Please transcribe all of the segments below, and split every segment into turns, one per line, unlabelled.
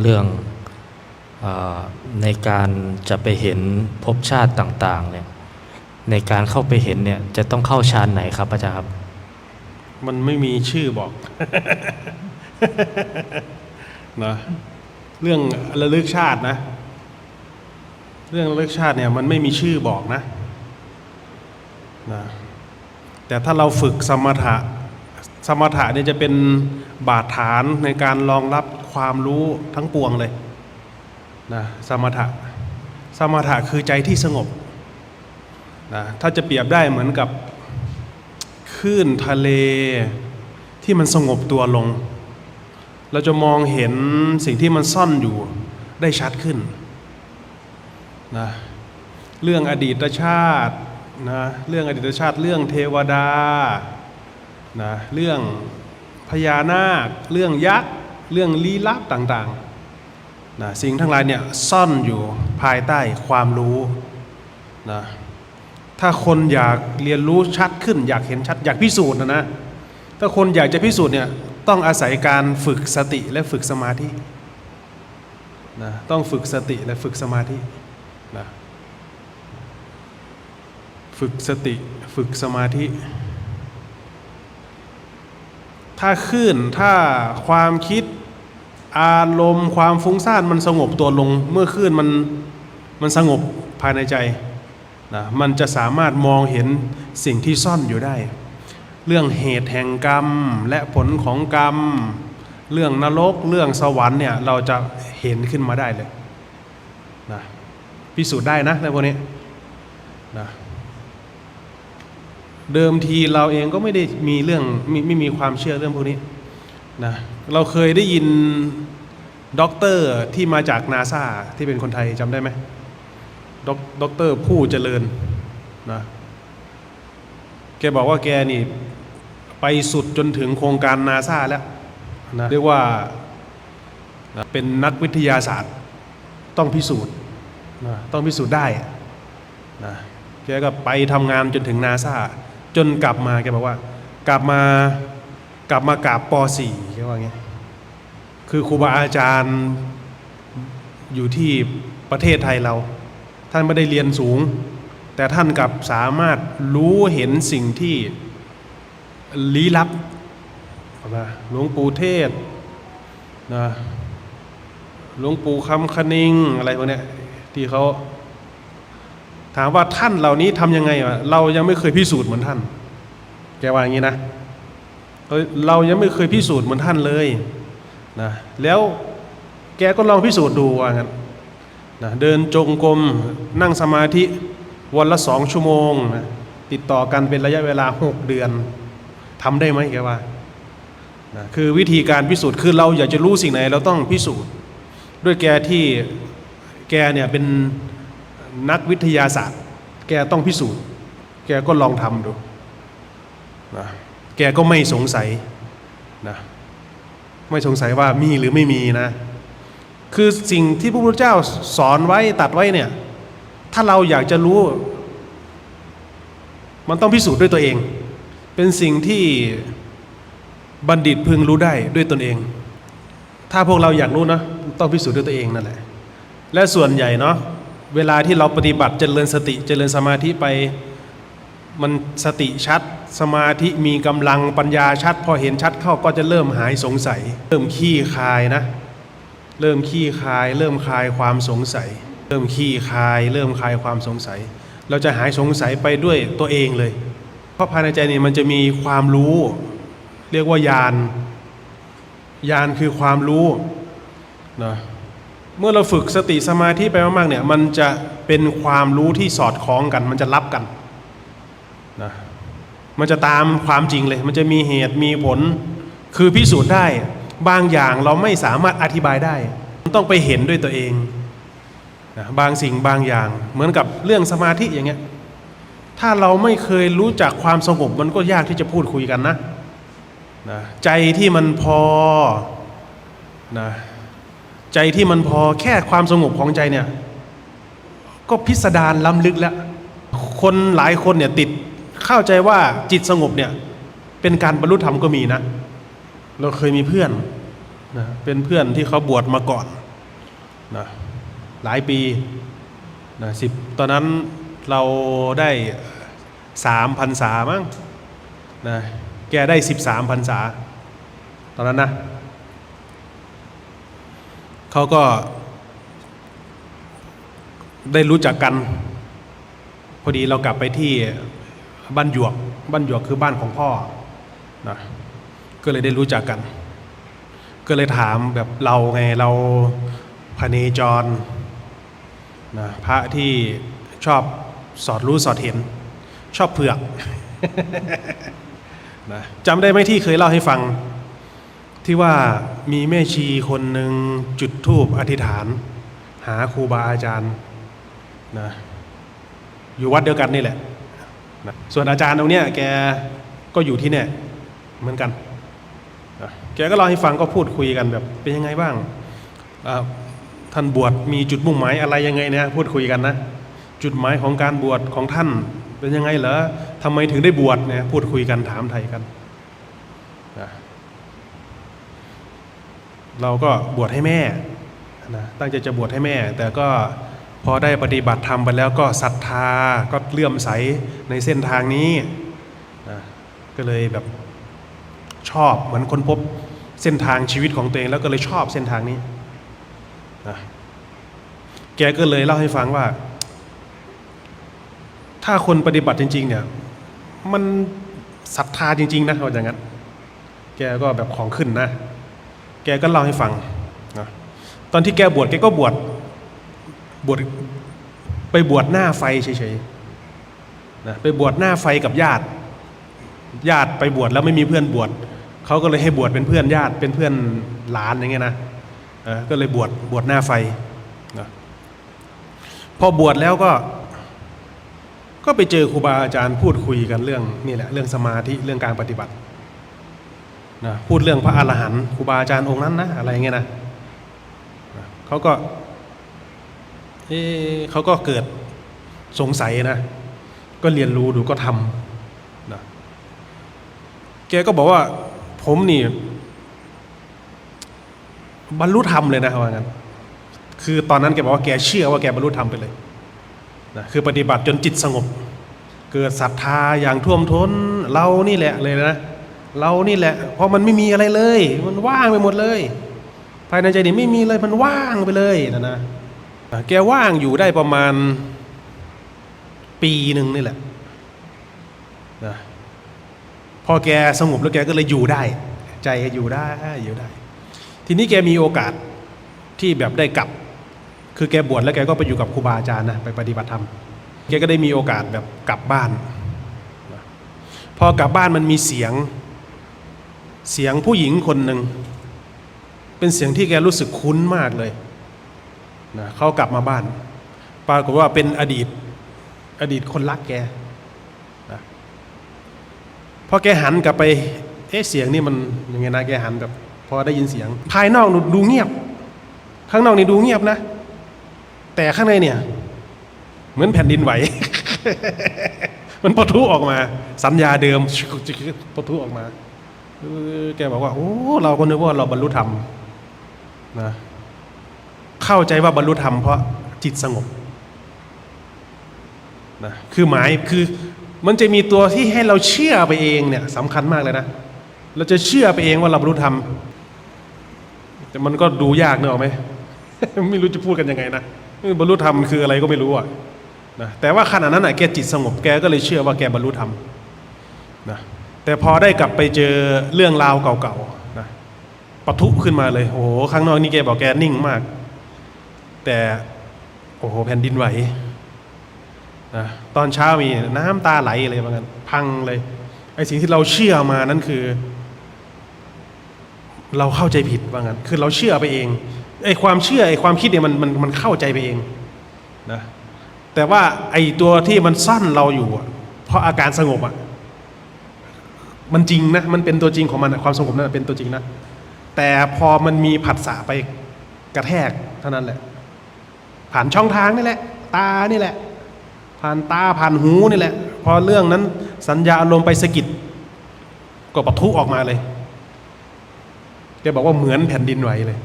เรื่องออในการจะไปเห็นภพชาติต่างๆเนี่ยในการเข้าไปเห็นเนี่ยจะต้องเข้าฌานไหนครับอาจารย์ครับ
มันไม่มีชื่อบอกนะเรื่องระลึกชาตินะ เรื่องระลึกชาติเนี่ยมันไม่มีชื่อบอกนะนะแต่ถ้าเราฝึกสมถะสมถะเนี่ยจะเป็นบาดฐานในการรองรับ ความรู้ทั้งปวงเลยนะสมถะสมถะคือใจที่สงบนะถ้าจะเปรียบได้เหมือนกับคลื่นทะเลที่มันสงบตัวลง เราจะมองเห็นสิ่งที่มันซ่อนอยู่ได้ชัดขึ้นนะเรื่องอดีตชาตินะเรื่องอดีตชาติเรื่องเทวดานะเรื่องพญานาค เรื่องยักษ์ เรื่องลี้ลับต่างๆนะสิ่งทั้งหลายเนี่ยซ่อนอยู่ภายใต้ความรู้นะถ้าคนอยากเรียนรู้ชัดขึ้น อยากเห็นชัดอยากพิสูจน์นะนะถ้าคนอยากจะพิสูจน์เนี่ยต้องอาศัยการฝึกสติและฝึกสมาธินะต้องฝึกสติและฝึกสมาธินะฝึกสติฝึกสมาธิ ถ้าขึ้นถ้าความคิด อารมณ์ความฟุ้งซ่านมันสงบตัวลง เมื่อขึ้นมันมันสงบภายในใจนะมันจะสามารถมองเห็นสิ่งที่ซ่อนอยู่ได้ เรื่องเหตุแห่งกรรมและผลของกรรม เรื่องนรกเรื่องสวรรค์เนี่ยเราจะเห็นขึ้นมาได้เลยนะพิสูจน์ได้นะในพวกนี้นะเดิมทีเราเองก็ไม่ได้มีเรื่องไม่ไม่มีความเชื่อเรื่องพวกนี้นะ เราเคยได้ยินด็อกเตอร์ที่มาจากนาซาที่เป็นคนไทยจำได้ไหมด,ด็อกเตอร์ผู้เจริญนะแกบอกว่าแกนี่ไปสุดจนถึงโครงการนาซาแล้วนะเรียกว่านะเป็นนักวิทยาศาสตร์ต้องพิสูจน์นะต้องพิสูจน์ได้นะแกก็ไปทำงานจนถึงนาซาจนกลับมาแกบอกว่ากลับมา กลับมากราบป .4 แกว่าอย่างเงี้ยคือครูบาอาจารย์อยู่ที่ประเทศไทยเรา ท่านไม่ได้เรียนสูง แต่ท่านกลับสามารถรู้เห็นสิ่งที่ลี้ลับนะหลวงปู่เทศนะหลวงปู่คำคณิงอะไรพวกนี้ที่เขาถามว่าท่านเหล่านี้ทำยังไงวะเรายังไม่เคยพิสูจน์เหมือนท่าน แกว่าอย่างนี้นะ เรายังไม่เคยพิสูจน์เหมือนท่านเลยนะแล้วแกก็ลองพิสูจน์ดูว่างั้นนะเดินจงกรมนั่งสมาธิวันละสองชั่วโมงนะติดต่อกันเป็นระยะเวลาหกเดือนทำได้ไหมแกว่านะคือวิธีการพิสูจน์คือเราอยากจะรู้สิ่งไหน เราต้องพิสูจน์ ด้วยแกที่แกเนี่ยเป็นนักวิทยาศาสตร์ แกต้องพิสูจน์ แกก็ลองทำดูนะ แกก็ไม่สงสัยนะไม่สงสัยว่ามีหรือไม่มีนะ คือสิ่งที่พระพุทธเจ้าสอนไว้ตัดไว้เนี่ย ถ้าเราอยากจะรู้ มันต้องพิสูจน์ด้วยตัวเอง เป็นสิ่งที่บัณฑิตพึงรู้ได้ด้วยตนเอง ถ้าพวกเราอยากรู้นะต้องพิสูจน์ด้วยตัวเองนั่นแหละ และส่วนใหญ่เนาะเวลาที่เราปฏิบัติเจริญสติเจริญสมาธิไป มันสติชัด สมาธิมีกำลังปัญญาชัด พอเห็นชัดเข้าก็จะเริ่มหายสงสัย เริ่มขี้คายนะ เริ่มขี้คาย เริ่มคลายความสงสัย เริ่มขี้คาย เริ่มคลายความสงสัย เราจะหายสงสัยไปด้วยตัวเองเลย เพราะภายในใจนี่มันจะมีความรู้ เรียกว่าญาณญาณคือความรู้นะเมื่อเราฝึกสติสมาธิไปมากๆเนี่ยมันจะเป็นความรู้ที่สอดคล้องกัน มันจะรับกันนะ มันจะตามความจริงเลย มันจะมีเหตุมีผล คือพิสูจน์ได้ บางอย่างเราไม่สามารถอธิบายได้ ต้องไปเห็นด้วยตัวเองนะบางสิ่งบางอย่าง เหมือนกับเรื่องสมาธิอย่างเงี้ย ถ้าเราไม่เคยรู้จักความสงบมันก็ยากที่จะพูดคุยกันนะนะ ใจที่มันพอนะใจที่มันพอแค่ความสงบของใจเนี่ย ก็พิสดารล้ำลึกแล้ว คนหลายคนเนี่ยติด เข้าใจว่าจิตสงบเนี่ยเป็นการบรรลุธรรมก็มีนะ เราเคยมีเพื่อนนะเป็นเพื่อนที่เขาบวชมาก่อนนะหลายปีนะสิบตอนนั้นเราได้สามพันษามั้งนะแกได้สิบสามพันษา ตอนนั้นนะเขาก็ได้รู้จักกัน พอดีเรากลับไปที่ บ้านหยวก บ้านหยวกคือบ้านของพ่อนะก็เลยได้รู้จักกัน ก็เลยถามแบบเราไงเราพเนจรนะพระที่ชอบสอดรู้สอดเห็น ชอบเผือกนะจำได้ไหมที่เคยเล่าให้ฟัง ที่ว่ามีแม่ชีคนหนึ่งจุดธูปอธิษฐาน หาครูบาอาจารย์นะอยู่วัดเดียวกันนี่แหละ นะส่วนอาจารย์ตรงเนี้ยแกก็อยู่ที่เนี่ยเหมือนกันนะแกก็เล่าให้ฟังก็พูดคุยกันแบบเป็นยังไงบ้างท่านบวชมีจุดมุ่งหมายอะไรยังไงเนี่ยพูดคุยกันนะจุดหมายของการบวชของท่านเป็นยังไงเหรอทำไมถึงได้บวชเนี่ยพูดคุยกันถามไทยกันนะเราก็บวชให้แม่นะตั้งใจจะบวชให้แม่ แต่ก็ พอได้ปฏิบัติธรรมไปแล้วก็ศรัทธาก็เลื่อมใสในเส้นทางนี้นะก็เลยแบบชอบเหมือนค้นพบเส้นทางชีวิตของตัวเองแล้วก็เลยชอบเส้นทางนี้นะแกก็เลยเล่าให้ฟังว่า ถ้าคนปฏิบัติจริง ๆ เนี่ย มันศรัทธาจริง ๆ นะว่าอย่างนั้น แกก็แบบของขึ้นนะ แกก็เล่าให้ฟังนะตอนที่แกบวชแกก็บวช บวชไปบวชหน้าไฟเฉยๆนะไปบวชหน้าไฟกับญาติ ญาติไปบวชแล้วไม่มีเพื่อนบวชเขาก็เลยให้บวชเป็นเพื่อนญาติเป็นเพื่อนหลานอย่างเงี้ยนะก็เลยบวชบวชหน้าไฟนะพอบวชแล้วก็ ก็ไปเจอครูบาอาจารย์พูดคุยกันเรื่องนี่แหละเรื่องสมาธิเรื่องการปฏิบัตินะพูดเรื่องพระอรหันต์ครูบาอาจารย์องค์นั้นนะอะไรเงี้ยนะนะเขาก็ เอ๊เขาก็เกิดสงสัยนะ ก็เรียนรู้ดูก็ทำนะแกก็บอกว่า ผมนี่ บรรลุธรรมเลยนะว่างั้นคือตอนนั้นแกบอกว่าแกเชื่อว่าแกบรรลุธรรมไปเลยนะคือปฏิบัติจนจิตสงบ เกิดศรัทธาอย่างท่วมท้น เรานี่แหละเลยนะ เรานี่แหละ เพราะมันไม่มีอะไรเลย มันว่างไปหมดเลย ภายในใจนี่ไม่มีเลยมันว่างไปเลยนะนะ แกว่างอยู่ได้ประมาณปีหนึ่งนี่แหละนะพอแกสงบแล้วแกก็เลยอยู่ได้ ใจอยู่ได้อยู่ได้ ทีนี้แกมีโอกาสที่แบบได้กลับ คือแกบวชแล้วแกก็ไปอยู่กับครูบาอาจารย์นะไปปฏิบัติธรรมแกก็ได้มีโอกาสแบบกลับบ้าน พอกลับบ้านมันมีเสียงเสียงผู้หญิงคนหนึ่งเป็นเสียงที่แกรู้สึกคุ้นมากเลย นะเขากลับมาบ้าน ปรากฏว่าเป็นอดีตอดีตคนรักแกนะพอแกหันกลับไปเอ๊ะเสียงนี่มันยังไงนะแกหันแบบพอได้ยินเสียง ภายนอกดูเงียบ ข้างนอกนี่ดูเงียบนะ แต่ข้างในเนี่ย เหมือนแผ่นดินไหว มันปะทุออกมา สัญญาเดิมปะทุออกมาแกบอกว่าโอ้เราก็นึกว่าเราบรรลุธรรมนะ เข้าใจว่าบรรลุธรรมเพราะจิตสงบนะคือหมายคือมันจะมีตัวที่ให้เราเชื่อไปเองเนี่ยสำคัญมากเลยนะ เราจะเชื่อไปเองว่าเราบรรลุธรรมแต่มันก็ดูยากเนอะไหมไม่รู้จะพูดกันยังไงนะบรรลุธรรมคืออะไรก็ไม่รู้อะนะแต่ว่าขณะนั้นน่ะแกจิตสงบแกก็เลยเชื่อว่าแกบรรลุธรรมนะแต่พอได้กลับไปเจอเรื่องราวเก่าๆนะปะทุขึ้นมาเลยโอ้โหข้างนอกนี่แกบอกแกนิ่งมาก แต่โอ้โหแผ่นดินไหวนะตอนเช้ามีน้ำตาไหลเลยว่างั้นพังเลยไอ้สิ่งที่เราเชื่อมานั้นคือ เราเข้าใจผิดว่างั้นคือเราเชื่อไปเองไอ้ความเชื่อไอ้ความคิดเนี่ยมันมันมันเข้าใจไปเองนะแต่ว่าไอ้ตัวที่มันซ่อนเราอยู่ เพราะอาการสงบอะมันจริงนะมันเป็นตัวจริงของมันอะความสงบนั่นเป็นตัวจริงนะแต่พอมันมีผัสสะไปกระแทกเท่านั้นแหละ ผ่านช่องทางนี่แหละ ตานี่แหละ ผ่านตาผ่านหูนี่แหละ พอเรื่องนั้นสัญญาอารมณ์ไปสะกิดก็ปะทุออกมาเลยแกบอกว่าเหมือนแผ่นดินไหวเลย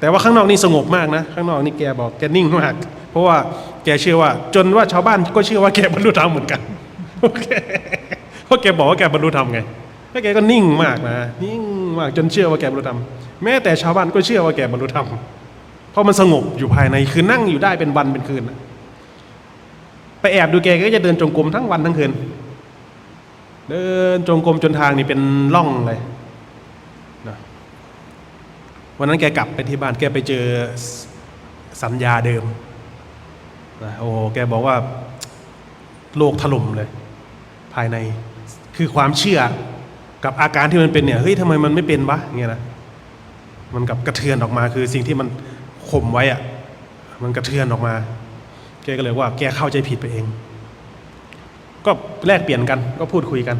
แต่ว่าข้างนอกนี่สงบมากนะ ข้างนอกนี่แกบอกแกนิ่งมาก เพราะว่าแกเชื่อว่า จนว่าชาวบ้านก็เชื่อว่าแกบรรลุธรรมเหมือนกันเคเพราะแกบอกว่าแกบรรลุธรรมไงแล้วแกก็นิ่งมากนะนิ่งมากจนเชื่อว่าแกบรรลุธรรมแม้แต่ชาวบ้านก็เชื่อว่าแกบรรลุธรรม เพราะมันสงบอยู่ภายในคือนั่งอยู่ได้เป็นวันเป็นคืนนะไปแอบดูแกก็จะเดินจงกรมทั้งวันทั้งคืน เดินจงกรมจนทางนี่เป็นร่องเลยนะวันนั้นแกกลับไปที่บ้านแกไปเจอสัญญาเดิมนะโอ้แกบอกว่าโลกถล่มเลย ภายในคือความเชื่อกับอาการที่มันเป็นเนี่ยเฮ้ยทำไมมันไม่เป็นวะเงี้ยนะมันกับกระเทือนออกมาคือสิ่งที่มัน ข่มไว้อะมันกระเทือนออกมา แกก็เลยว่าแกเข้าใจผิดไปเอง ก็แลกเปลี่ยนกันก็พูดคุยกัน